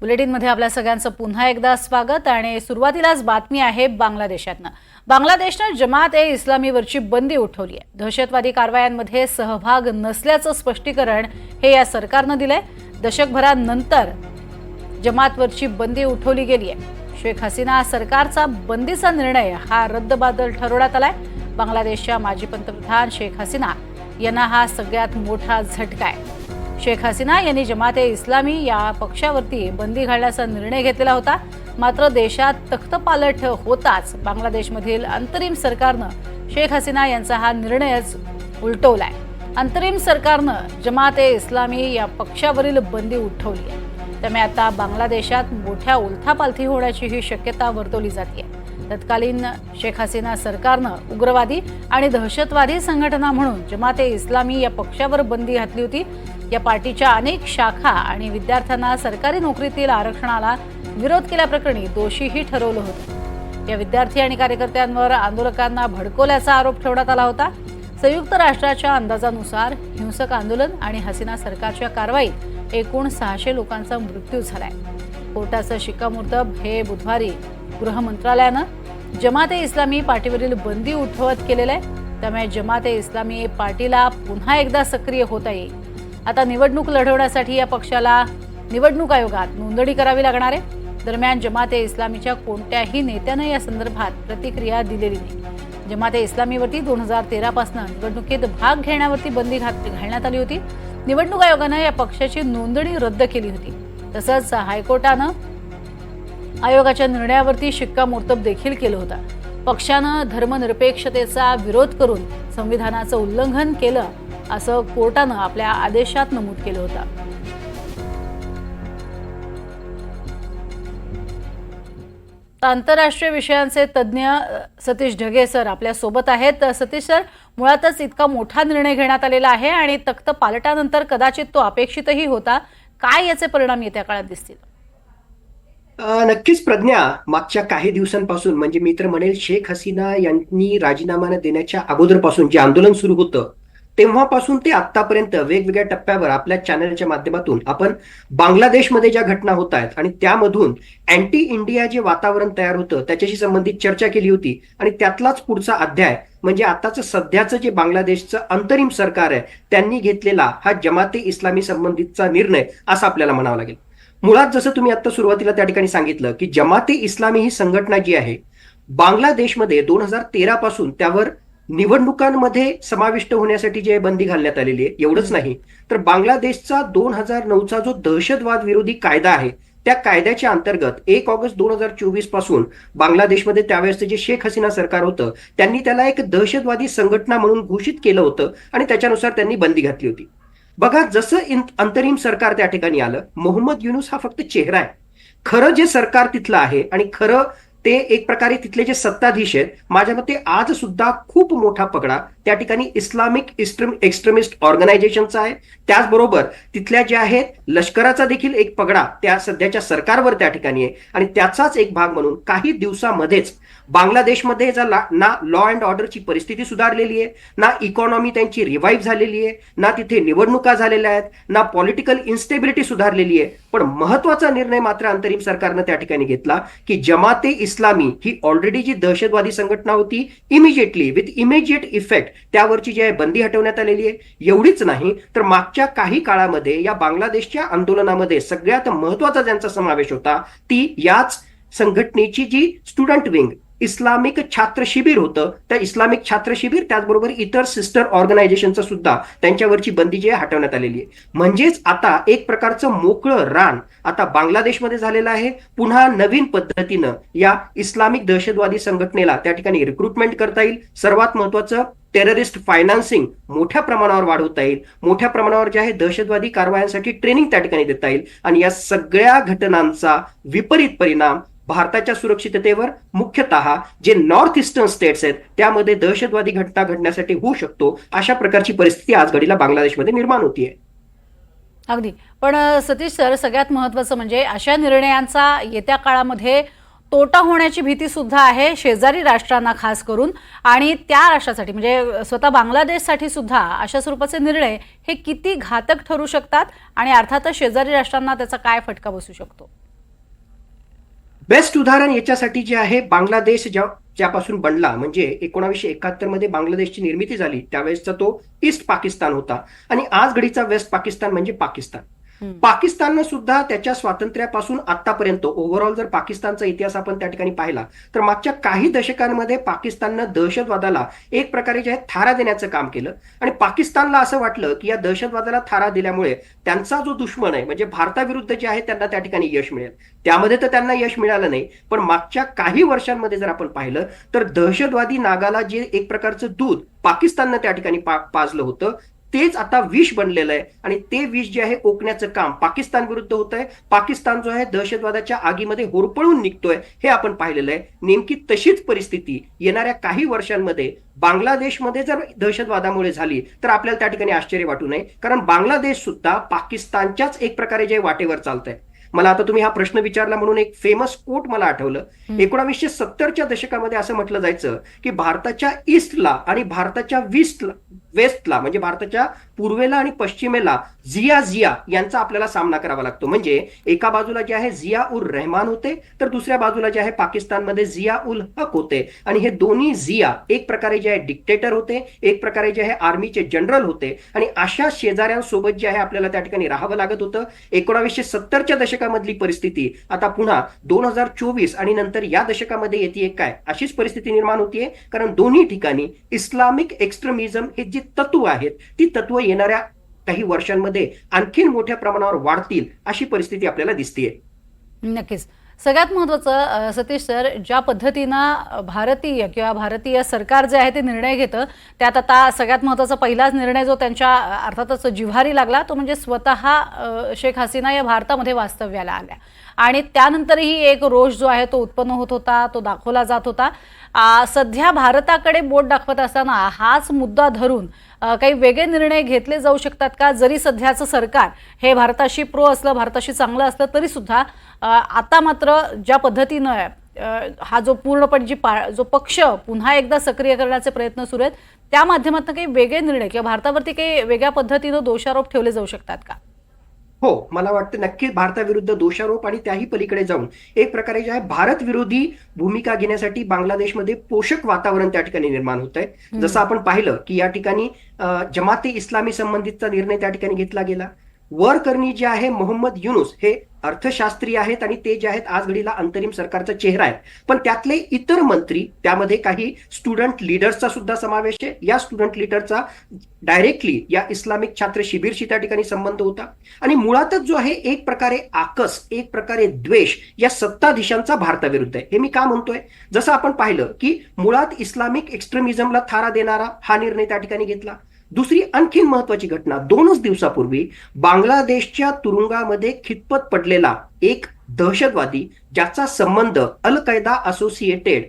बुलेटिनमध्ये आपल्या सगळ्यांचं पुन्हा एकदा स्वागत आणि सुरुवातीलाच बातमी आहे बांगलादेशातनं. बांगलादेशनं जमात ए इस्लामीवरची बंदी उठवली आहे दहशतवादी कारवायांमध्ये सहभाग नसल्याचं स्पष्टीकरण हे या सरकारनं दिलंय. दशकभरानंतर जमातवरची बंदी उठवली गेली आहे शेख हसीना सरकारचा बंदीचा निर्णय हा रद्दबादल ठरवण्यात आलाय. बांगलादेशच्या माजी पंतप्रधान शेख हसीना यांना हा सगळ्यात मोठा झटका आहे. शेख हसीना यांनी जमाते इस्लामी या पक्षावरती बंदी घालण्याचा निर्णय घेतलेला होता. मात्र देशात तख्तपालट होताच बांगलादेशमधील अंतरिम सरकारनं शेख हसीना यांचा हा निर्णयच उलटवलाय. अंतरिम सरकारनं जमाते इस्लामी या पक्षावरील बंदी उठवली आहे. त्यामुळे आता बांगलादेशात मोठ्या उलथापालथी होण्याची ही शक्यता वर्तवली जाते तत्कालीन शेख हसीना सरकारनं उग्रवादी आणि दहशतवादी संघटना म्हणून जमाते इस्लामी या पक्षावर बंदी घातली होती या पार्टीच्या अनेक शाखा आणि विद्यार्थ्यांना सरकारी नोकरीतील आरक्षणाला विरोध केल्याप्रकरणी दोषीही ठरवलं होतं. या विद्यार्थी आणि कार्यकर्त्यांवर आंदोलकांना भडकवल्याचा आरोप ठेवण्यात आला होता. संयुक्त राष्ट्राच्या अंदाजानुसार हिंसक आंदोलन आणि हसीना सरकारच्या कारवाईत एकूण सहाशे लोकांचा मृत्यू झालाय. कोर्टाचं शिक्कामोर्तब हे बुधवारी गृह मंत्रालयानं जमात ए इस्लामी पार्टीवरील बंदी उठवत केलेलं आहे. त्यामुळे जमात ए इस्लामी पार्टीला पुन्हा एकदा सक्रिय होता येईल. आता निवडणूक लढवण्यासाठी या पक्षाला निवडणूक आयोगात नोंदणी करावी लागणार आहे. दरम्यान जमात ए इस्लामीच्या कोणत्याही नेत्यानं या संदर्भात प्रतिक्रिया दिलेली नाही. जमात ए इस्लामीवरती दोन हजार तेरापासून निवडणुकीत भाग घेण्यावरती बंदी घात घालण्यात आली होती. निवडणूक आयोगानं या पक्षाची नोंदणी रद्द केली होती. तसंच हायकोर्टानं आयोगाच्या निर्णयावरती शिक्कामोर्तब देखील केलं होतं. पक्षानं धर्मनिरपेक्षतेचा विरोध करून संविधानाचं उल्लंघन केलं असं कोर्टानं आपल्या आदेशात नमूद केलं होतं. आंतरराष्ट्रीय विषयांचे तज्ज्ञ सतीश ढगे सर आपल्यासोबत आहेत. सतीश सर मुळातच इतका मोठा निर्णय घेण्यात आलेला आहे आणि तख्त पालटानंतर कदाचित तो अपेक्षितही होता. काय याचे परिणाम येत्या काळात दिसतील? नक्कीच प्रज्ञा मागच्या काही दिवसांपासून म्हणजे मी तर म्हणेल शेख हसीना यांनी राजीनामा देण्याच्या अगोदरपासून जे आंदोलन सुरू होतं तेव्हापासून ते आतापर्यंत वेगवेगळ्या टप्प्यावर आपल्या चॅनलच्या माध्यमातून आपण बांगलादेशमध्ये ज्या घटना होत आहेत आणि त्यामधून अँटी इंडिया जे वातावरण तयार होतं त्याच्याशी संबंधित चर्चा केली होती आणि त्यातलाच पुढचा अध्याय म्हणजे आताचं सध्याचं जे बांगलादेशचं अंतरिम सरकार आहे त्यांनी घेतलेला हा जमाते इस्लामी संबंधितचा निर्णय असा आपल्याला म्हणावा लागेल. मुळात जसं तुम्ही आता सुरुवातीला त्या ठिकाणी सांगितलं की जमाते इस्लामी ही संघटना जी आहे बांगलादेशमध्ये दोन हजार तेरा पासून त्यावर निवडणुकांमध्ये समाविष्ट होण्यासाठी जे बंदी घालण्यात आलेली आहे एवढंच नाही. तर बांगलादेशचा दोन हजार नऊचा जो दहशतवाद विरोधी कायदा आहे त्या कायद्याच्या अंतर्गत एक ऑगस्ट दोन हजार चोवीसपासून बांगलादेशमध्ये त्यावेळेसचं जे शेख हसीना सरकार होतं त्यांनी त्याला एक दहशतवादी संघटना म्हणून घोषित केलं होतं आणि त्याच्यानुसार त्यांनी बंदी घातली होती. बघा जसं इन- अंतरिम सरकार त्या ठिकाणी आलं मोहम्मद युनुस हा फक्त चेहरा आहे. खरं जे सरकार तिथलं आहे आणि खरं ते एक प्रकारे तिथले जे सत्ताधीश आहेत माझ्या मते आज सुद्धा खूप मोठा पगडा त्या ठिकाणी इस्लामिक इस्ट्रीम एक्स्ट्रीमिस्ट ऑर्गनायझेशनचा आहे त्याचबरोबर तिथल्या ज्या आहेत लष्कराचा देखील एक पगडा त्या सध्याच्या सरकारवर त्या ठिकाणी आहे. आणि त्याचाच एक भाग म्हणून काही दिवसामध्येच बांगलादेशमध्ये ना लॉ अँड ऑर्डरची परिस्थिती सुधारलेली आहे ना इकॉनॉमी त्यांची रिवाईव्ह झालेली आहे ना तिथे निवडणुका झालेल्या आहेत ना पॉलिटिकल इन्स्टेबिलिटी सुधारलेली आहे. पण महत्त्वाचा निर्णय मात्र अंतरिम सरकारनं त्या ठिकाणी घेतला की जमाते इस्लामी ही ऑलरेडी जी दहशतवादी संघटना होती इमिजिएटली विथ इमिजिएट इफेक्ट त्यावरची जी आहे बंदी हटवण्यात आलेली आहे. एवढीच नाही तर मागच्या काही काळामध्ये या बांगलादेशच्या आंदोलनामध्ये सगळ्यात महत्त्वाचा ज्यांचा समावेश होता ती याच संघटनेची जी स्टुडंट विंग इस्लामिक छात्र शिबिर होतं. त्या इस्लामिक छात्र शिबिर त्याचबरोबर इतर सिस्टर ऑर्गनायझेशनचं सुद्धा त्यांच्यावरची बंदी जी आहे हटवण्यात आलेली आहे. म्हणजेच आता एक प्रकारचं मोकळं रान आता बांगलादेशमध्ये झालेलं आहे. पुन्हा नवीन पद्धतीनं या इस्लामिक दहशतवादी संघटनेला त्या ठिकाणी रिक्रुटमेंट करता येईल. सर्वात महत्वाचं टेररिस्ट फायनान्सिंग मोठ्या प्रमाणावर वाढवता येईल. मोठ्या प्रमाणावर जे आहे दहशतवादी कारवायांसाठी ट्रेनिंग त्या ठिकाणी देता येईल. आणि या सगळ्या घटनांचा विपरीत परिणाम भारताच्या सुरक्षिततेवर मुख्यतः जे नॉर्थ ईस्टर्न स्टेट्स आहेत त्यामध्ये दहशतवादी घटना घडण्यासाठी होऊ शकतो अशा प्रकारची परिस्थिती आज घडीला बांगलादेशमध्ये निर्माण होतीये. अगदी. पण सतीश सर सगळ्यात महत्वाचं म्हणजे अशा निर्णयांचा येत्या काळामध्ये तोटा होण्याची भीती सुद्धा आहे शेजारी राष्ट्रांना खास करून आणि त्या राष्ट्रासाठी म्हणजे स्वतः बांगलादेशसाठी सुद्धा अशा स्वरूपाचे निर्णय हे किती घातक ठरू शकतात आणि अर्थातच शेजारी राष्ट्रांना त्याचा काय फटका बसू शकतो? बेस्ट उदाहरण याच्यासाठी जे आहे बांगलादेश ज्या ज्यापासून बनला म्हणजे एकोणावीसशे एकाहत्तरमध्ये बांगलादेशची निर्मिती झाली त्यावेळेसचा तो ईस्ट पाकिस्तान होता. आणि आज घडीचा वेस्ट पाकिस्तान म्हणजे पाकिस्तान. पाकिस्ताननं सुद्धा त्याच्या स्वातंत्र्यापासून आतापर्यंत ओव्हरऑल जर पाकिस्तानचा इतिहास आपण त्या ठिकाणी पाहिला तर मागच्या काही दशकांमध्ये पाकिस्ताननं दहशतवादाला एक प्रकारे जे आहे थारा देण्याचं काम केलं. आणि पाकिस्तानला असं वाटलं की या दहशतवादाला थारा दिल्यामुळे त्यांचा जो दुश्मन आहे म्हणजे भारताविरुद्ध जे आहे त्यांना त्या ठिकाणी यश मिळेल. त्यामध्ये तर त्यांना यश मिळालं नाही पण मागच्या काही वर्षांमध्ये जर आपण पाहिलं तर दहशतवादी नागाला जे एक प्रकारचं दूध पाकिस्ताननं त्या ठिकाणी पाजलं होतं तेच आता विष बनलेलं आहे. आणि ते विष जे आहे ओकण्याचं काम पाकिस्तान विरुद्ध होत आहे पाकिस्तान जो आहे दहशतवादाच्या आगीमध्ये होरपळून निघतोय हे आपण पाहिलेलं आहे. नेमकी तशीच परिस्थिती येणाऱ्या काही वर्षांमध्ये बांगलादेशमध्ये जर दहशतवादामुळे झाली तर आपल्याला त्या ठिकाणी आश्चर्य वाटू नये. कारण बांगलादेश सुद्धा पाकिस्तानच्याच एक प्रकारे जे वाटेवर चालत आहे मला आता तुम्ही हा प्रश्न विचारला म्हणून एक फेमस कोट मला आठवलं. एकोणावीसशे सत्तरच्या दशकामध्ये असं म्हटलं जायचं की भारताच्या ईस्टला आणि भारताच्या वेस्टला वेस्टला म्हणजे भारताच्या पूर्वेला आणि पश्चिमेला झिया झिया यांचा आपल्याला सामना करावा लागतो. म्हणजे एका बाजूला जे आहे झिया उल रहमान होते तर दुसऱ्या बाजूला जे आहे पाकिस्तानमध्ये झिया उल हक होते. आणि हे दोन्ही झिया एक प्रकारे जे आहे डिक्टेटर होते एक प्रकारे जे आहे आर्मीचे जनरल होते. आणि अशा शेजाऱ्यांसोबत जे आहे आपल्याला त्या ठिकाणी राहावं लागत होतं. एकोणावीसशे सत्तरच्या दशकामधली परिस्थिती आता पुन्हा दोन हजार चोवीस आणि नंतर या दशकामध्ये येते काय? अशीच परिस्थिती निर्माण होतीये. कारण दोन्ही ठिकाणी इस्लामिक एक्स्ट्रीमिझम हे जी तत्व आहेत ती तत्व येणाऱ्या काही वर्षांमध्ये आणखीन मोठ्या प्रमाणावर वाढतील अशी परिस्थिती आपल्याला दिसते नक्कीच. सगळ्यात महत्त्वाचं सतीश सर ज्या पद्धतीनं भारतीय किंवा भारतीय सरकार जे आहे ते निर्णय घेतं त्यात आता सगळ्यात महत्त्वाचा पहिलाच निर्णय जो त्यांच्या अर्थातच जिव्हारी लागला तो म्हणजे स्वतः शेख हसीना या भारतामध्ये वास्तव्याला आल्या. आणि त्यानंतरही एक रोष जो आहे तो उत्पन्न होत होता तो दाखवला जात होता. सध्या भारताकडे बोट दाखवत असताना हाच मुद्दा धरून काही वेगळे निर्णय घेतले जाऊ शकतात का? जरी सध्याचं सरकार हे भारताशी प्रो असलं भारताशी चांगलं असलं तरी सुद्धा आता मात्र ज्या पद्धतीनं हा जो पूर्णपणे जी पा जो पक्ष पुन्हा एकदा सक्रिय करण्याचे प्रयत्न सुरू आहेत त्या माध्यमातून काही वेगळे निर्णय किंवा भारतावरती काही वेगळ्या पद्धतीनं दोषारोप ठेवले जाऊ शकतात का? हो मला वाटतं नक्कीच भारताविरुद्ध दोषारोप आणि त्याही पलीकडे जाऊन. एक प्रकारे जे आहे भारत विरोधी भूमिका घेण्यासाठी बांगलादेशमध्ये पोषक वातावरण त्या ठिकाणी निर्माण होत आहे जसं आपण पाहिलं की या ठिकाणी जमाते इस्लामी संबंधितचा निर्णय त्या ठिकाणी घेतला गेला. वरकर्णी जे आहे मोहम्मद युनुस हे अर्थशास्त्री आहेत आणि ते जे आहेत आज घडीला अंतरिम सरकारचा चेहरा आहे पण त्यातले इतर मंत्री त्यामध्ये काही स्टुडंट लिडर्सचा सुद्धा समावेश आहे. या स्टुडंट लिडरचा डायरेक्टली या इस्लामिक छात्र शिबिरशी त्या ठिकाणी संबंध होता. आणि मुळातच जो आहे एक प्रकारे आकस एक प्रकारे द्वेष या सत्ताधीशांचा भारताविरुद्ध आहे. हे मी का म्हणतोय? जसं आपण पाहिलं की मुळात इस्लामिक एक्स्ट्रीमिझमला थारा देणारा हा निर्णय त्या ठिकाणी घेतला. दुसरी आणखीन महत्वाची घटना दोनच दिवसापूर्वी बांगलादेशच्या तुरुंगामध्ये खितपत पडलेला एक दहशतवादी ज्याचा संबंध अल कैदा असोसिएटेड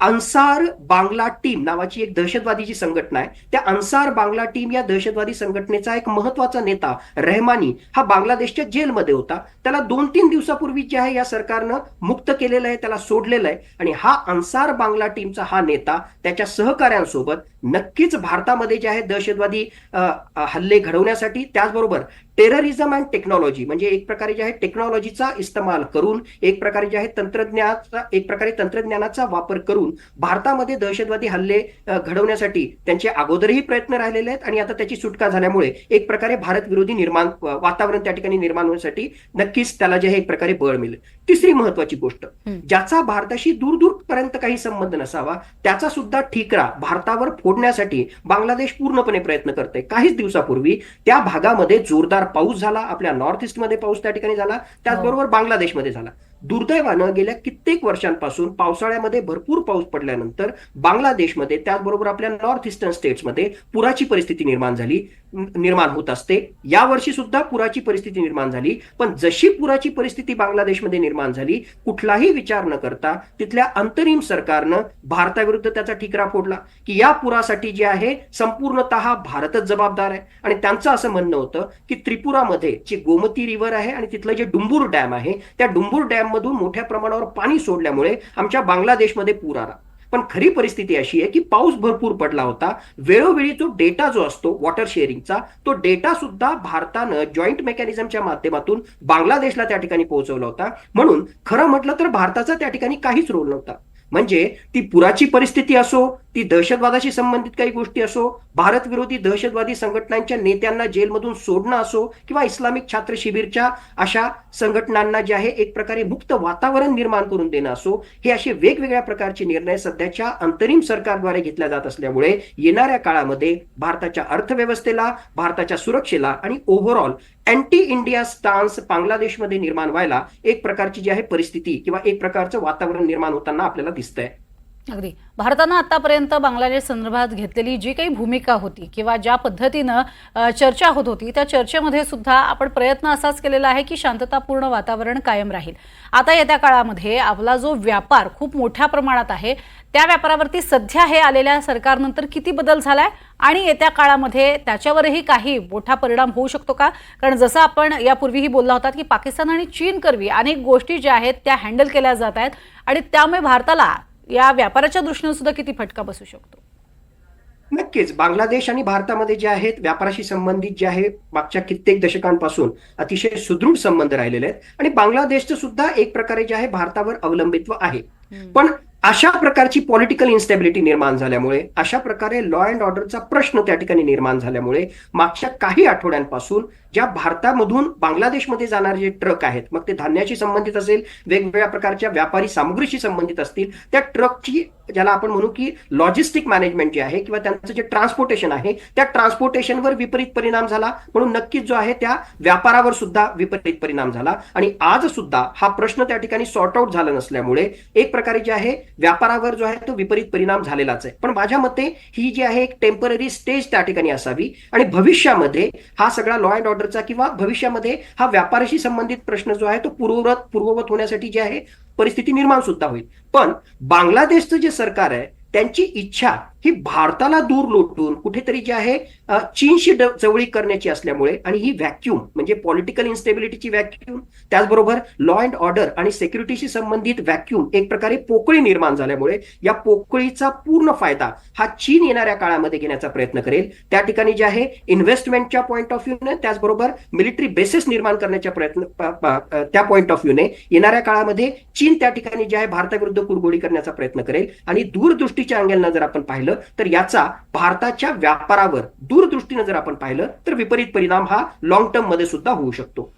अन्सार बांगला टीम नावाची एक दहशतवादीची संघटना आहे. त्या अन्सार बांगला टीम या दहशतवादी संघटनेचा एक महत्त्वाचा नेता रहमानी हा बांगलादेशच्या जेलमध्ये होता. त्याला दोन तीन दिवसापूर्वी जे आहे या सरकारनं मुक्त केलेलं आहे त्याला सोडलेलं आहे. आणि हा अन्सार बांगला टीमचा हा नेता त्याच्या सहकाऱ्यांसोबत नक्कीच भारतामध्ये जे आहे दहशतवादी हल्ले घडवण्यासाठी त्याचबरोबर टेररिझम अँड टेक्नॉलॉजी म्हणजे एक प्रकारे जे आहे टेक्नॉलॉजीचा इस्तेमाल करून एक प्रकारे जे आहे तंत्रज्ञानाचा एक प्रकारे तंत्रज्ञानाचा वापर करून भारतामध्ये दहशतवादी हल्ले घडवण्यासाठी त्यांचे अगोदरही प्रयत्न राहिलेले आहेत आणि आता त्याची सुटका झाल्यामुळे एक प्रकारे भारत विरोधी निर्माण वातावरण त्या ठिकाणी निर्माण होण्यासाठी नक्कीच त्याला जे आहे एक प्रकारे बळ मिळेल. तिसरी महत्वाची गोष्ट. ज्याचा भारताशी दूर दूर पर्यंत काही संबंध नसावा त्याचा सुद्धा ठिकरा भारतावर फोडण्यासाठी बांगलादेश पूर्णपणे प्रयत्न करते काहीच दिवसापूर्वी त्या भागामध्ये जोरदार पाऊस झाला आपल्या नॉर्थ ईस्टमध्ये पाऊस त्या ठिकाणी झाला त्याचबरोबर बांगलादेशमध्ये झाला. दुर्दैवानं गेल्या कित्येक वर्षांपासून पावसाळ्यामध्ये भरपूर पाऊस पडल्यानंतर बांगलादेशमध्ये त्याचबरोबर आपल्या नॉर्थ इस्टर्न स्टेट्समध्ये पुराची परिस्थिती निर्माण झाली निर्माण होत असते. या वर्षी सुद्धा पुराची परिस्थिती निर्माण झाली. पण जशी पुराची परिस्थिती बांगलादेशमध्ये निर्माण झाली कुठलाही विचार न करता तिथल्या अंतरिम सरकारनं भारताविरुद्ध त्याचा ठिकरा फोडला की या पुरासाठी जे आहे संपूर्णतः भारतच जबाबदार आहे. आणि त्यांचं असं म्हणणं होतं की त्रिपुरामध्ये जे गोमती रिव्हर आहे आणि तिथलं जे डुंबूर डॅम आहे त्या डुंबूर डॅम मधून मोठ्या प्रमाणावर पाणी सोडल्यामुळे आमच्या बांगलादेशमध्ये पूर आला. पण खरी परिस्थिती अशी आहे की पाऊस भरपूर पडला होता. वेळोवेळी जो डेटा जो असतो वॉटर शेअरिंगचा तो डेटा सुद्धा भारतानं जॉईंट मेकॅनिझमच्या माध्यमातून बांगलादेशला त्या ठिकाणी पोहोचवला होता. म्हणून खरं म्हटलं तर भारताचा त्या ठिकाणी काहीच रोल नव्हता. म्हणजे ती पुराची परिस्थिती असो ती दहशतवादाशी संबंधित काही गोष्टी असो भारत विरोधी दहशतवादी संघटनांच्या नेत्यांना जेलमधून सोडणं असो किंवा इस्लामिक छात्र शिबिरच्या अशा संघटनांना जे आहे एक प्रकारे मुक्त वातावरण निर्माण करून देणं असो हे असे वेगवेगळ्या प्रकारचे निर्णय सध्याच्या अंतरिम सरकारद्वारे घेतल्या जात असल्यामुळे येणाऱ्या काळामध्ये भारताच्या अर्थव्यवस्थेला भारताच्या सुरक्षेला आणि ओव्हरऑल अँटी इंडिया स्टान्स बांगलादेशमध्ये निर्माण व्हायला एक प्रकारची जी आहे परिस्थिती किंवा एक प्रकारचं वातावरण निर्माण होताना आपल्याला दिसतंय. अगदी. भारतानं आतापर्यंत बांगलादेश संदर्भात घेतलेली जी काही भूमिका होती किंवा ज्या पद्धतीनं चर्चा होत होती त्या चर्चेमध्ये सुद्धा आपण प्रयत्न असाच केलेला आहे की शांततापूर्ण वातावरण कायम राहील. आता येत्या काळामध्ये आपला जो व्यापार खूप मोठ्या प्रमाणात आहे त्या व्यापारावरती सध्या हे आलेल्या सरकारनंतर किती बदल झालाय आणि येत्या काळामध्ये त्याच्यावरही काही मोठा परिणाम होऊ शकतो का? कारण जसं आपण यापूर्वीही बोलला होता की पाकिस्तान आणि चीन करवी अनेक गोष्टी ज्या आहेत त्या हँडल केल्या जात आहेत आणि त्यामुळे भारताला या व्यापाराच्या दृष्टीने सुद्धा किती फटका बसू शकतो? नक्कीच. बांगलादेश आणि भारतामध्ये जे आहेत व्यापाराशी संबंधित जे आहे मागच्या कित्येक दशकांपासून अतिशय सुदृढ संबंध राहिलेले आहेत. आणि बांगलादेशचं सुद्धा एक प्रकारे जे आहे भारतावर अवलंबित्व आहे. पण अशा प्रकारची पॉलिटिकल इन्स्टॅबिलिटी निर्माण झाल्यामुळे अशा प्रकारे लॉ अँड ऑर्डरचा प्रश्न त्या ठिकाणी निर्माण झाल्यामुळे मागच्या काही आठवड्यांपासून ज्या भारतामधून बांगलादेशमध्ये जाणारे जे ट्रक आहेत मग ते धान्याशी संबंधित असेल वेगवेगळ्या प्रकारच्या व्यापारी सामग्रीशी संबंधित असतील त्या ट्रकची ज्याला आपण म्हणू की लॉजिस्टिक मॅनेजमेंट जे आहे किंवा त्यांचं जे ट्रान्सपोर्टेशन आहे त्या ट्रान्सपोर्टेशनवर विपरीत परिणाम झाला. म्हणून नक्कीच जो आहे त्या व्यापारावर सुद्धा विपरीत परिणाम झाला. आणि आज सुद्धा हा प्रश्न त्या ठिकाणी सॉर्ट आउट झाला नसल्यामुळे एक प्रकारे जे आहे व्यापारावर जो आहे तो विपरीत परिणाम झालेलाच आहे. पण माझ्या मते ही जी आहे एक टेंपररी स्टेज त्या ठिकाणी असावी. आणि भविष्यामध्ये हा सगळा लॉ अँड ऑर्डरचा किंवा भविष्यामध्ये हा व्यापाराशी संबंधित प्रश्न जो आहे तो पूर्ववत पूर्ववत होण्यासाठी जे आहे परिस्थिती निर्माण सुद्धा होईल. पण बांगलादेशचं जे सरकार आहे त्यांची इच्छा ही भारताला दूर लोटून कुठेतरी जे आहे चीनशी ड- जवळीक करण्याची असल्यामुळे आणि ही व्हॅक्यूम म्हणजे पॉलिटिकल इन्स्टेबिलिटीची व्हॅक्यूम त्याचबरोबर लॉ अँड ऑर्डर आणि सेक्युरिटीशी संबंधित व्हॅक्यूम एक प्रकारे पोकळी निर्माण झाल्यामुळे या पोकळीचा पूर्ण फायदा हा चीन येणाऱ्या काळामध्ये घेण्याचा प्रयत्न करेल. त्या ठिकाणी जे आहे इन्व्हेस्टमेंटच्या पॉईंट ऑफ व्ह्यूने त्याचबरोबर मिलिटरी बेसिस निर्माण करण्याच्या प्रयत्न त्या पॉईंट ऑफ व्ह्यूने येणाऱ्या काळामध्ये चीन त्या ठिकाणी जे आहे भारताविरुद्ध कुरघोडी करण्याचा प्रयत्न करेल आणि दूरदृष्टीच्या अँगलनं जर आपण पाहिलं तर याचा भारताच्या व्यापारावर दूरदृष्टीनं जर आपण पाहिलं तर विपरीत परिणाम हा लॉंग टर्ममध्ये सुद्धा होऊ शकतो.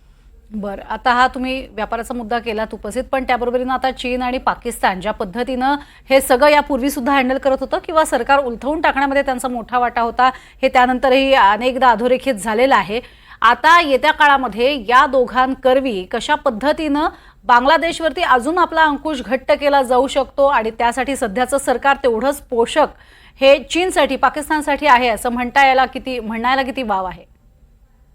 बर आता हा तुम्ही व्यापाराचा मुद्दा केलात उपस्थित पण त्याबरोबरीनं आता चीन आणि पाकिस्तान ज्या पद्धतीनं हे सगळं यापूर्वी सुद्धा हँडल करत होतं किंवा सरकार उलथवून टाकण्यामध्ये त्यांचा मोठा वाटा होता हे त्यानंतरही अनेकदा अधोरेखित झालेलं आहे. आता येत्या काळामध्ये या दोघांकरवी कशा पद्धतीनं बांगलादेशवरती अजून आपला अंकुश घट्ट केला जाऊ शकतो आणि त्यासाठी सध्याचं सरकार तेवढंच पोषक हे चीनसाठी पाकिस्तानसाठी आहे असं म्हणता यायला किती म्हणायला किती वाव आहे?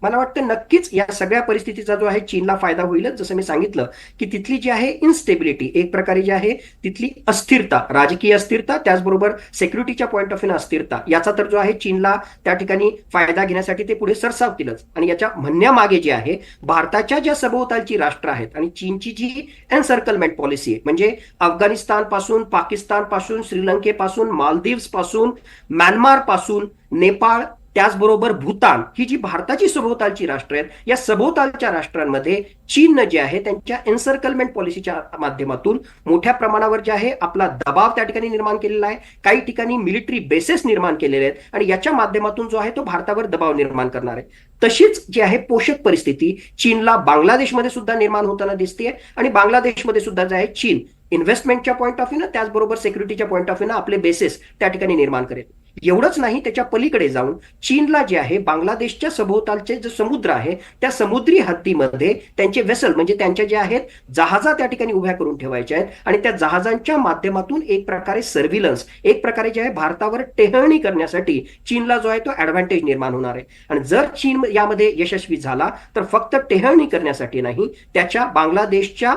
मला वाटतं नक्कीच या सगळ्या परिस्थितीचा जो आहे चीनला फायदा होईलच. जसं मी सांगितलं की तिथली जी आहे इन्स्टेबिलिटी एक प्रकारे जी आहे तिथली अस्थिरता राजकीय अस्थिरता त्याचबरोबर सेक्युरिटीच्या पॉईंट ऑफ व्ह्यू अस्थिरता याचा तर जो आहे चीनला त्या ठिकाणी फायदा घेण्यासाठी ते पुढे सरसावतीलच. आणि याच्या म्हणण्यामागे जे आहे भारताच्या ज्या सभोवतालची राष्ट्र आहेत आणि चीनची जी एनसर्कलमेंट पॉलिसी आहे म्हणजे अफगाणिस्तानपासून पाकिस्तानपासून श्रीलंकेपासून मालदीव्सपासून म्यानमारपासून नेपाळ त्याचबरोबर भूतान ही जी भारताची सभोवतालची राष्ट्र आहेत या सभोवतालच्या राष्ट्रांमध्ये चीननं जे आहे त्यांच्या एन्सर्कलमेंट पॉलिसीच्या माध्यमातून मोठ्या प्रमाणावर जे आहे आपला दबाव त्या ठिकाणी निर्माण केलेला आहे. काही ठिकाणी मिलिटरी बेसेस निर्माण केलेले आहेत आणि याच्या माध्यमातून जो आहे तो भारतावर दबाव निर्माण करणार आहे. तशीच जी आहे पोषक परिस्थिती चीनला बांगलादेशमध्ये सुद्धा निर्माण होताना दिसते आणि बांगलादेशमध्ये सुद्धा जे आहे चीन इन्व्हेस्टमेंटच्या पॉईंट ऑफ व्ह्यूनं त्याचबरोबर सेक्युरिटीच्या पॉईंट ऑफ व्ह्यूनं आपले बेसेस त्या ठिकाणी निर्माण करेल. एवढंच नाही त्याच्या पलीकडे जाऊन चीनला जे आहे बांगलादेशच्या सभोवतालचे जे समुद्र आहे त्या समुद्री हद्दीमध्ये त्यांचे वेसल म्हणजे त्यांच्या जे आहेत जहाजा त्या ठिकाणी उभ्या करून ठेवायच्या आहेत. आणि त्या जहाजांच्या माध्यमातून एक प्रकारे सर्व्हिलन्स एक प्रकारे जे आहे भारतावर टेहळणी करण्यासाठी चीनला जो आहे तो ऍडव्हान्टेज निर्माण होणार आहे. आणि जर चीन यामध्ये यशस्वी झाला तर फक्त टेहळणी करण्यासाठी नाही त्याच्या बांगलादेशच्या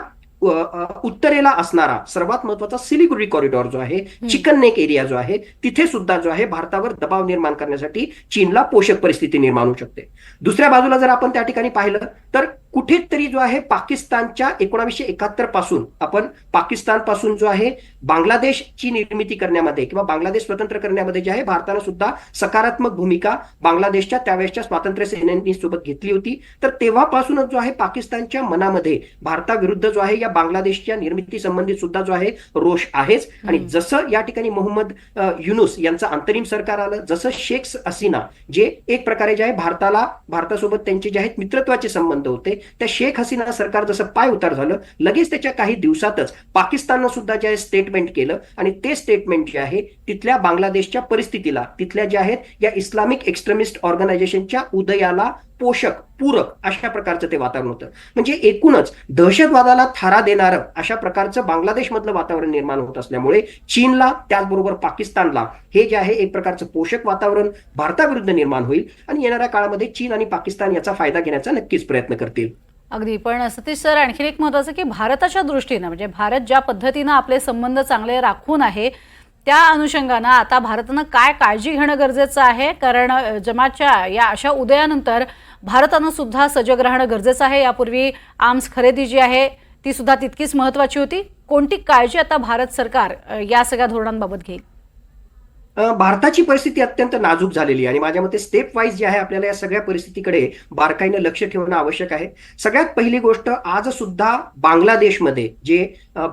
उत्तरेला असणारा सर्वात महत्त्वाचा सिलिगुरी कॉरिडॉर जो आहे चिकन नेक एरिया जो आहे तिथे सुद्धा जो आहे भारतावर दबाव निर्माण करण्यासाठी चीनला पोषक परिस्थिती निर्माण होऊ शकते. दुसऱ्या बाजूला जर आपण त्या ठिकाणी पाहिलं तर कुठेतरी जो आहे पाकिस्तानच्या एकोणावीसशे एकाहत्तरपासून आपण पाकिस्तानपासून जो आहे बांगलादेशची निर्मिती करण्यामध्ये किंवा बांगलादेश स्वतंत्र करण्यामध्ये जे आहे भारतानं सुद्धा सकारात्मक भूमिका बांगलादेशच्या त्यावेळेसच्या स्वातंत्र्य सेनानी सोबत घेतली होती. तर तेव्हापासूनच जो आहे पाकिस्तानच्या मनामध्ये भारताविरुद्ध जो आहे या बांगलादेशच्या निर्मिती संबंधित सुद्धा जो आहे रोष आहेच. आणि. जसं या ठिकाणी मोहम्मद युनुस यांचं अंतरिम सरकार आलं जसं शेख हसीना जे एक प्रकारे जे आहे भारताला भारतासोबत त्यांचे जे आहेत मित्रत्वाचे संबंध होते. त्या शेख हसीना सरकार जसं पाय उतार झालं लगेच त्याच्या काही दिवसातच पाकिस्ताननं सुद्धा जे आहे स्टेटमेंट केलं आणि ते स्टेटमेंट जे आहे तिथल्या बांगलादेशच्या परिस्थितीला तिथल्या ज्या आहेत या इस्लामिक एक्स्ट्रीमिस्ट ऑर्गनायझेशनच्या उदयाला पोषक पूरक अशा प्रकारचं ते वातावरण होतं. म्हणजे एकूणच दहशतवादाला थारा देणारं अशा प्रकारचं बांगलादेशमधलं वातावरण निर्माण होत असल्यामुळे चीनला त्याचबरोबर पाकिस्तानला हे जे आहे एक प्रकारचं पोषक वातावरण भारताविरुद्ध निर्माण होईल आणि येणाऱ्या काळामध्ये चीन आणि पाकिस्तान याचा फायदा घेण्याचा नक्कीच प्रयत्न करतील. अगदी. पण सतीश सर आणखीन एक महत्वाचं की भारताच्या दृष्टीनं म्हणजे भारत ज्या पद्धतीनं आपले संबंध चांगले राखून आहे त्या अनुषंगानं आता भारतानं काय काळजी घेणं गरजेचं आहे? कारण जमातच्या या अशा उदयानंतर भारतानं सुद्धा सजग राहणं गरजेचं आहे. यापूर्वी आर्म्स खरेदी जी आहे ती सुद्धा तितकीच महत्वाची होती. कोणती काळजी आता भारत सरकार या सगळ्या धोरणांबाबत घेईल? भारताची परिस्थिती अत्यंत नाजूक झालेली आहे. आणि माझ्या मते स्टेप वाईज जे आहे आपल्याला या सगळ्या परिस्थितीकडे बारकाईनं लक्ष ठेवणं आवश्यक आहे. सगळ्यात पहिली गोष्ट आज सुद्धा बांगलादेशमध्ये जे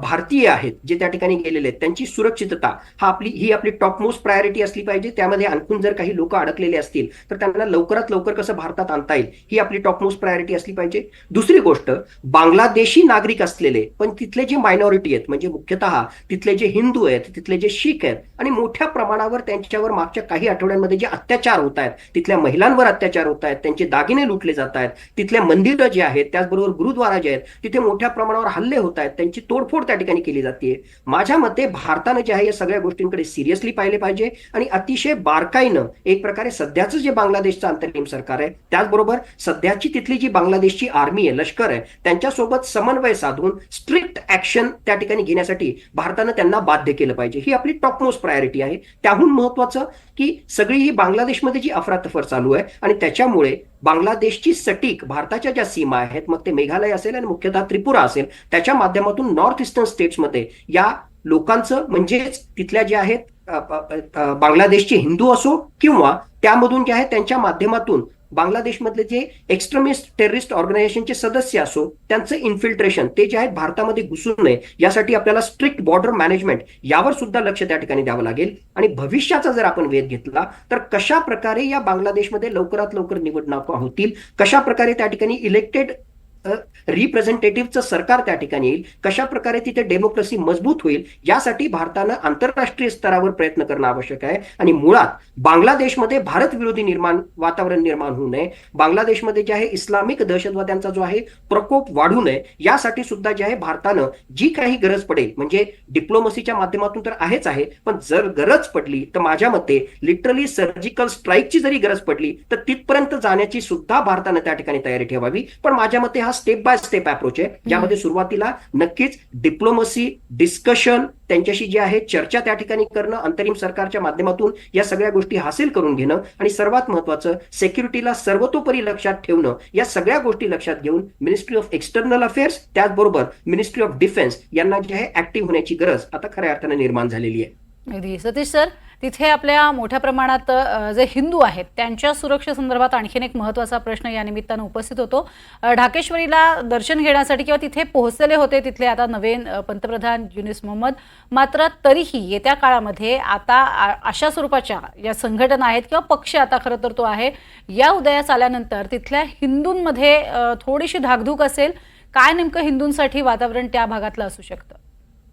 भारतीय आहेत जे त्या ठिकाणी गेलेले आहेत त्यांची सुरक्षितता हा आपली ही आपली टॉप मोस्ट प्रायोरिटी असली पाहिजे. त्यामध्ये आणखून जर काही लोक अडकलेले असतील तर त्यांना लवकरात लवकर कसं भारतात आणता येईल ही आपली टॉप मोस्ट प्रायोरिटी असली पाहिजे. दुसरी गोष्ट बांगलादेशी नागरिक असलेले पण तिथले जे मायनॉरिटी आहेत म्हणजे मुख्यतः तिथले जे हिंदू आहेत तिथले जे शीख आहेत आणि मोठ्या प्रमाणावर त्यांच्यावर मागच्या काही आठवड्यांमध्ये जे अत्याचार होत आहेत तिथल्या महिलांवर अत्याचार होत आहेत त्यांचे दागिने लुटले जात आहेत तिथल्या मंदिरं जे आहेत त्याचबरोबर गुरुद्वारा जे आहेत तिथे मोठ्या प्रमाणावर हल्ले होत आहेत त्यांची तोडफोड त्या ठिकाणी केली जाते. माझ्या मते भारतानं जे आहे या सगळ्या गोष्टींकडे सिरियसली पाहिले पाहिजे आणि अतिशय बारकाईनं एक प्रकारे सध्याचं जे बांगलादेशचं अंतरिम सरकार आहे त्याचबरोबर सध्याची तिथली जी बांगलादेशची आर्मी आहे लष्कर आहे त्यांच्यासोबत समन्वय साधून स्ट्रिक्ट ऍक्शन त्या ठिकाणी घेण्यासाठी भारतानं त्यांना बाध्य केलं पाहिजे. ही आपली टॉप मोस्ट प्रायोरिटी आहे. त्याहून महत्वाचं की सगळी ही बांगलादेशमध्ये जी अफरातफर चालू आहे आणि त्याच्यामुळे बांगलादेशची सटीक भारताच्या ज्या सीमा आहेत मग ते मेघालय असेल आणि मुख्यतः त्रिपुरा असेल त्याच्या माध्यमातून नॉर्थ इस्टर्न स्टेट्समध्ये या लोकांचं म्हणजेच तिथल्या ज्या आहेत बांगलादेशचे हिंदू असो किंवा त्यामधून जे आहे त्यांच्या माध्यमातून बांगलादेशमधले जे एक्स्ट्रीमिस्ट टेररिस्ट ऑर्गनायझेशनचे सदस्य असो त्यांचं इन्फिल्ट्रेशन ते जे आहेत भारतामध्ये घुसू नये यासाठी आपल्याला स्ट्रिक्ट बॉर्डर मॅनेजमेंट यावर सुद्धा लक्ष त्या ठिकाणी द्यावं लागेल. आणि भविष्याचा जर आपण वेध घेतला तर कशा प्रकारे या बांगलादेशमध्ये लवकरात लवकर निवडणुका होतील कशा प्रकारे त्या ठिकाणी इलेक्टेड रिप्रेझेंटेटिव्हचं सरकार त्या ठिकाणी येईल. कशा प्रकारे तिथे डेमोक्रेसी मजबूत होईल यासाठी भारतानं आंतरराष्ट्रीय स्तरावर प्रयत्न करणं आवश्यक आहे. आणि मुळात बांगलादेशमध्ये भारत विरोधी निर्माण वातावरण निर्माण होऊ नये. बांगलादेशमध्ये जे आहे इस्लामिक दहशतवाद्यांचा जो आहे प्रकोप वाढू नये. यासाठी सुद्धा जे आहे भारतानं जी काही गरज पडेल म्हणजे डिप्लोमसीच्या माध्यमातून तर आहेच आहे पण जर गरज पडली तर माझ्या मते लिटरली सर्जिकल स्ट्राईकची जरी गरज पडली तर तिथपर्यंत जाण्याची सुद्धा भारतानं त्या ठिकाणी तयारी ठेवावी. पण माझ्या मते हा स्टेप बाय स्टेप अप्रोच आहे. ज्यामध्ये सुरुवातीला नक्कीच डिप्लोमसी डिस्कशन त्यांच्याशी जे आहे चर्चा त्या ठिकाणी करणं अंतरिम सरकारच्या माध्यमातून या सगळ्या गोष्टी हासिल करून घेणं आणि सर्वात महत्वाचं सेक्युरिटीला सर्वतोपरी लक्षात ठेवणं या सगळ्या गोष्टी लक्षात घेऊन मिनिस्ट्री ऑफ एक्सटर्नल अफेअर्स त्याचबरोबर मिनिस्ट्री ऑफ डिफेन्स यांना जे आहे ऍक्टिव्ह होण्याची गरज आता खऱ्या अर्थानं निर्माण झालेली आहे. सतीश सर तिथे आपल्या मोठ्या प्रमाणात जे हिंदू आहेत त्यांच्या सुरक्षेसंदर्भात आणखीन एक महत्त्वाचा प्रश्न या निमित्तानं उपस्थित होतो. ढाकेश्वरीला दर्शन घेण्यासाठी किंवा तिथे पोहोचलेले होते तिथले आता नवीन पंतप्रधान युनिस मोहम्मद. मात्र तरीही येत्या काळामध्ये आता आ- अशा स्वरूपाच्या या संघटना आहेत किंवा पक्ष आता खरं तर तो आहे या उदयास आल्यानंतर तिथल्या हिंदूंमध्ये थोडीशी धाकधूक असेल. काय नेमकं हिंदूंसाठी वातावरण त्या भागातलं असू शकतं?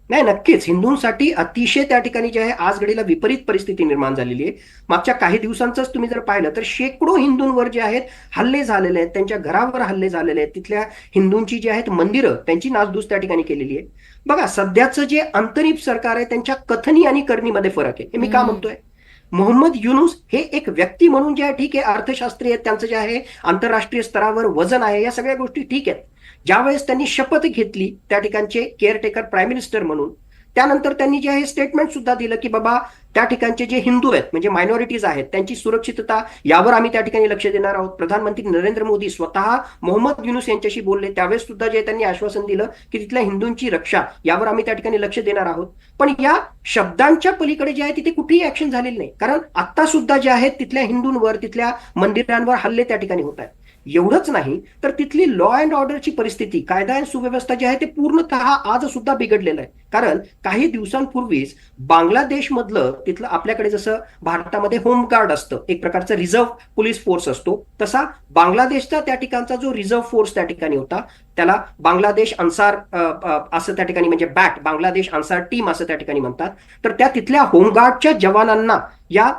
नाही नक्कीच. हिंदूंसाठी अतिशय त्या ठिकाणी जे आहे आज घडीला विपरीत परिस्थिती निर्माण झालेली आहे. मागच्या काही दिवसांचंच तुम्ही जर पाहिलं तर शेकडो हिंदूंवर जे आहेत हल्ले झालेले आहेत. त्यांच्या घरावर हल्ले झालेले आहेत. तिथल्या हिंदूंची जी आहेत मंदिरं त्यांची नासधूस त्या ठिकाणी केलेली आहे. बघा सध्याचं जे अंतरिम सरकार आहे त्यांच्या कथनी आणि करणीमध्ये फरक आहे. हे मी का. म्हणतोय? मोहम्मद युनुस हे एक व्यक्ती म्हणून जे आहे ठीक आहे अर्थशास्त्री आहेत. त्यांचं जे आहे आंतरराष्ट्रीय स्तरावर वजन आहे. या सगळ्या गोष्टी ठीक आहेत. ज्यावेळेस त्यांनी शपथ घेतली त्या ठिकाणचे केअरटेकर प्राईम मिनिस्टर म्हणून त्यानंतर त्यांनी जे आहे स्टेटमेंट सुद्धा दिलं की बाबा त्या ठिकाणचे जे हिंदू आहेत म्हणजे मायनॉरिटीज आहेत त्यांची सुरक्षितता यावर आम्ही त्या ठिकाणी लक्ष देणार आहोत. प्रधानमंत्री नरेंद्र मोदी स्वतः मोहम्मद युनुस यांच्याशी बोलले. त्यावेळेस सुद्धा जे त्यांनी आश्वासन दिलं की तिथल्या हिंदूंची रक्षा यावर आम्ही त्या ठिकाणी लक्ष देणार आहोत. पण या शब्दांच्या पलीकडे जे आहे तिथे कुठेही ऍक्शन झालेली नाही. कारण आता सुद्धा जे आहेत तिथल्या हिंदूंवर तिथल्या मंदिरांवर हल्ले त्या ठिकाणी होत आहेत. एवढंच नाही तर तिथली लॉ अँड ऑर्डरची परिस्थिती कायदा आणि सुव्यवस्था जी आहे ते पूर्णतः आज सुद्धा बिघडलेलं आहे. कारण काही दिवसांपूर्वीच बांगलादेशमधलं तिथलं आपल्याकडे जसं भारतामध्ये होमगार्ड असतं एक प्रकारचं रिझर्व्ह पोलीस फोर्स असतो तसा बांगलादेशचा त्या ठिकाणचा जो रिझर्व्ह फोर्स त्या ठिकाणी होता त्याला बांगलादेश अन्सार असं त्या ठिकाणी म्हणजे बॅट बांगलादेश अन्सार टीम असं त्या ठिकाणी म्हणतात. तर त्या तिथल्या होमगार्डच्या जवानांना या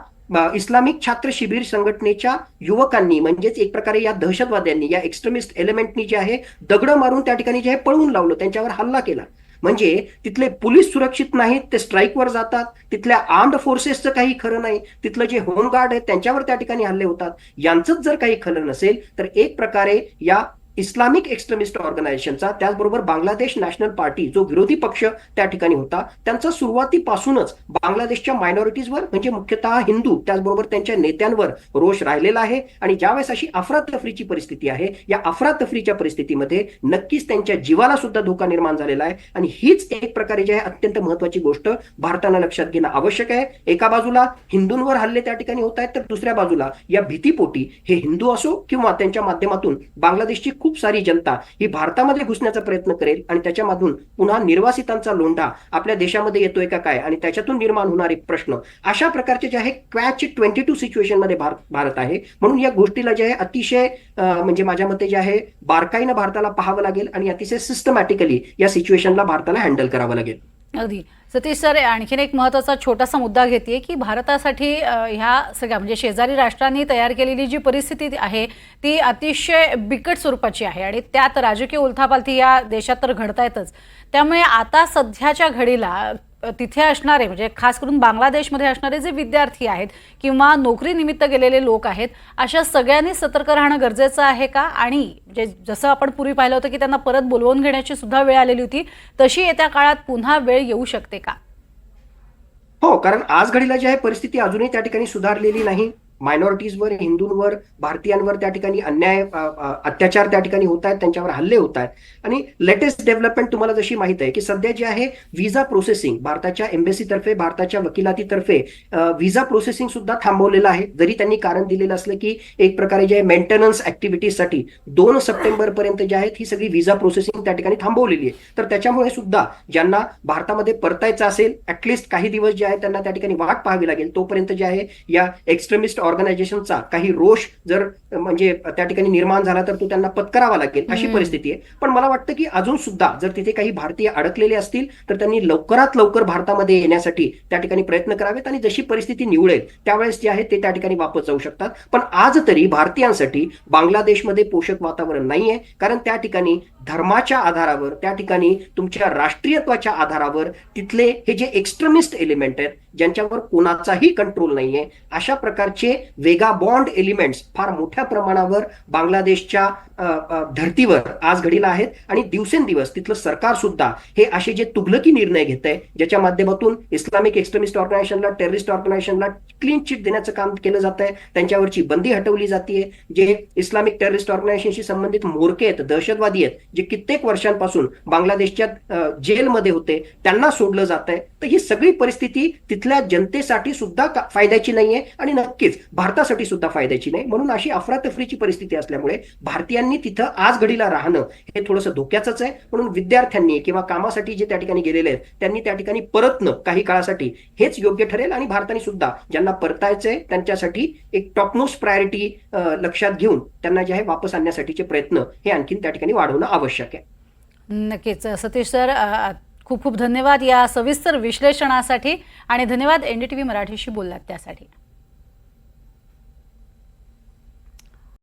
इस्लामिक छात्र शिबिर संघटनेच्या युवकांनी म्हणजेच एक प्रकारे या दहशतवाद्यांनी या एक्स्ट्रीमिस्ट एलिमेंटनी जे आहे दगड मारून त्या ठिकाणी जे आहे पळवून लावलं त्यांच्यावर हल्ला केला. म्हणजे तिथले पोलीस सुरक्षित नाहीत ते स्ट्राईकवर जातात. तिथल्या आर्म्ड फोर्सेसचं काही खरं नाही. तिथलं जे होमगार्ड आहेत त्यांच्यावर त्या ठिकाणी हल्ले होतात. यांचंच जर काही खरं नसेल तर एक प्रकारे या इस्लामिक एक्स्ट्रीमिस्ट ऑर्गनायझेशनचा त्याचबरोबर बांगलादेश नॅशनल पार्टी जो विरोधी पक्ष त्या ठिकाणी होता त्यांचा सुरुवातीपासूनच बांगलादेशच्या मायनॉरिटीजवर म्हणजे मुख्यतः हिंदू त्याचबरोबर त्यांच्या नेत्यांवर रोष राहिलेला आहे. आणि ज्यावेळेस अशी अफरातफरीची परिस्थिती आहे या अफरातफरीच्या परिस्थितीमध्ये नक्कीच त्यांच्या जीवाला सुद्धा धोका निर्माण झालेला आहे. आणि हीच एक प्रकारे जी आहे अत्यंत महत्वाची गोष्ट भारतानं लक्षात घेणं आवश्यक आहे. एका बाजूला हिंदूंवर हल्ले त्या ठिकाणी होत आहेत तर दुसऱ्या बाजूला या भीतीपोटी हे हिंदू असो किंवा त्यांच्या माध्यमातून बांगलादेशची खूप सारी जनता ही भारतामध्ये घुसण्याचा प्रयत्न करेल आणि त्याच्यामधून पुन्हा निर्वासितांचा लोंढा आपल्या देशामध्ये येतोय का काय आणि त्याच्यातून निर्माण होणारे प्रश्न अशा प्रकारचे जे आहे क्वॅच ट्वेंटी टू सिच्युएशनमध्ये भारत भारत आहे. म्हणून या गोष्टीला जे आहे अतिशय म्हणजे माझ्या मते जे आहे बारकाईनं भारताला पाहावं लागेल आणि अतिशय सिस्टमॅटिकली या सिच्युएशनला भारताला हँडल करावं लागेल. अगदी. सतीश सर आणखीन एक महत्त्वाचा छोटासा मुद्दा घेते की भारतासाठी ह्या सगळ्या म्हणजे शेजारी राष्ट्रांनी तयार केलेली जी परिस्थिती आहे ती अतिशय बिकट स्वरूपाची आहे आणि त्यात राजकीय उलथापालथी या देशात तर घडतायतच. त्यामुळे आता सध्याच्या घडीला तिथे असणारे म्हणजे खास करून बांगलादेशमध्ये असणारे जे विद्यार्थी आहेत किंवा नोकरीनिमित्त गेलेले लोक आहेत अशा सगळ्यांनी सतर्क राहणं गरजेचं आहे का? आणि म्हणजे जसं आपण पूर्वी पाहिलं होतं की त्यांना परत बोलवून घेण्याची सुद्धा वेळ आलेली होती तशी येत्या काळात पुन्हा वेळ येऊ शकते का? हो कारण आज घडीला जी आहे परिस्थिती अजूनही त्या ठिकाणी सुधारलेली नाही. मायनॉरिटीजवर हिंदूंवर भारतीयांवर त्या ठिकाणी अन्याय अत्याचार त्या ठिकाणी होत आहेत त्यांच्यावर हल्ले होत आहेत. आणि लेटेस्ट डेव्हलपमेंट तुम्हाला जशी माहिती आहे की सध्या जे आहे व्हिसा प्रोसेसिंग भारताच्या एम्बेसीतर्फे भारताच्या वकिलातीतर्फे व्हिसा प्रोसेसिंग सुद्धा थांबवलेलं आहे. जरी त्यांनी कारण दिलेलं असलं की एक प्रकारे जे मेंटेनन्स ऍक्टिव्हिटीजसाठी दोन सप्टेंबर पर्यंत जे आहेत ही सगळी व्हिसा प्रोसेसिंग त्या ठिकाणी थांबवलेली आहे. तर त्याच्यामुळे सुद्धा ज्यांना भारतामध्ये परतायचं असेल ऍटलिस्ट काही दिवस जे आहे त्यांना त्या ठिकाणी वाट पाहावी लागेल. तोपर्यंत जे आहे या एक्स्ट्रीमिस्ट ऑर्गनायझेशनचा काही रोष जर म्हणजे त्या ठिकाणी निर्माण झाला तर तो त्यांना पत्करावा लागेल अशी. परिस्थिती आहे पण मला वाटतं की अजून सुद्धा जर तिथे काही भारतीय अडकलेले असतील तर त्यांनी लवकरात लवकर भारतामध्ये येण्यासाठी त्या ठिकाणी प्रयत्न करावेत आणि जशी परिस्थिती निवडेल त्यावेळेस जे आहे ते त्या ठिकाणी वापस जाऊ शकतात पण आज तरी भारतीयांसाठी बांगलादेशमध्ये पोषक वातावरण नाहीये कारण त्या ठिकाणी धर्माच्या आधारावर त्या ठिकाणी तुमच्या राष्ट्रीयत्वाच्या आधारावर तिथले हे जे एक्स्ट्रीमिस्ट एलिमेंट आहेत ज्यांच्यावर कोणाचाही कंट्रोल नाहीये अशा प्रकारचे वेगा बॉन्ड एलिमेंट्स फार मोठ्या प्रमाणावर बांगलादेशच्या धर्तीवर आज घडीला आहेत आणि दिवसेंदिवस तिथलं सरकार सुद्धा हे असे जे तुगलकी निर्णय घेत आहे ज्याच्या माध्यमातून इस्लामिक एक्स्ट्रीमिस्ट ऑर्गनायझेशनला टेररिस्ट ऑर्गनायझेशनला क्लीन चिट देण्याचं काम केलं जात आहे त्यांच्यावरची बंदी हटवली जाते जे इस्लामिक टेररिस्ट ऑर्गनायझेशनशी संबंधित मोरके आहेत दहशतवादी आहेत जे कित्येक वर्षांपासून बांगलादेशच्या जेलमध्ये होते त्यांना सोडलं जात आहे तर ही सगळी परिस्थिती तिथल्या जनतेसाठी सुद्धा का- फायद्याची नाहीये आणि नक्कीच भारतासाठी सुद्धा फायद्याची नाही. म्हणून अशी अफरातफरीची परिस्थिती असल्यामुळे भारतीयांनी तिथं आज घडीला राहणं हे थोडंसं धोक्याचंच आहे. म्हणून विद्यार्थ्यांनी किंवा कामासाठी जे त्या ठिकाणी गेलेले आहेत त्यांनी त्या ठिकाणी परतणं काही काळासाठी हेच योग्य ठरेल आणि भारताने सुद्धा ज्यांना परतायचंय त्यांच्यासाठी एक टॉपमोस्ट प्रायोरिटी लक्षात घेऊन त्यांना जे आहे वापस आणण्यासाठीचे प्रयत्न हे आणखीन त्या ठिकाणी वाढवणं आवश्यक आहे. नक्कीच. सतीश सर खूप खूप धन्यवाद या सविस्तर विश्लेषणासाठी आणि धन्यवाद एन डी टी व्ही मराठीशी बोललात त्यासाठी.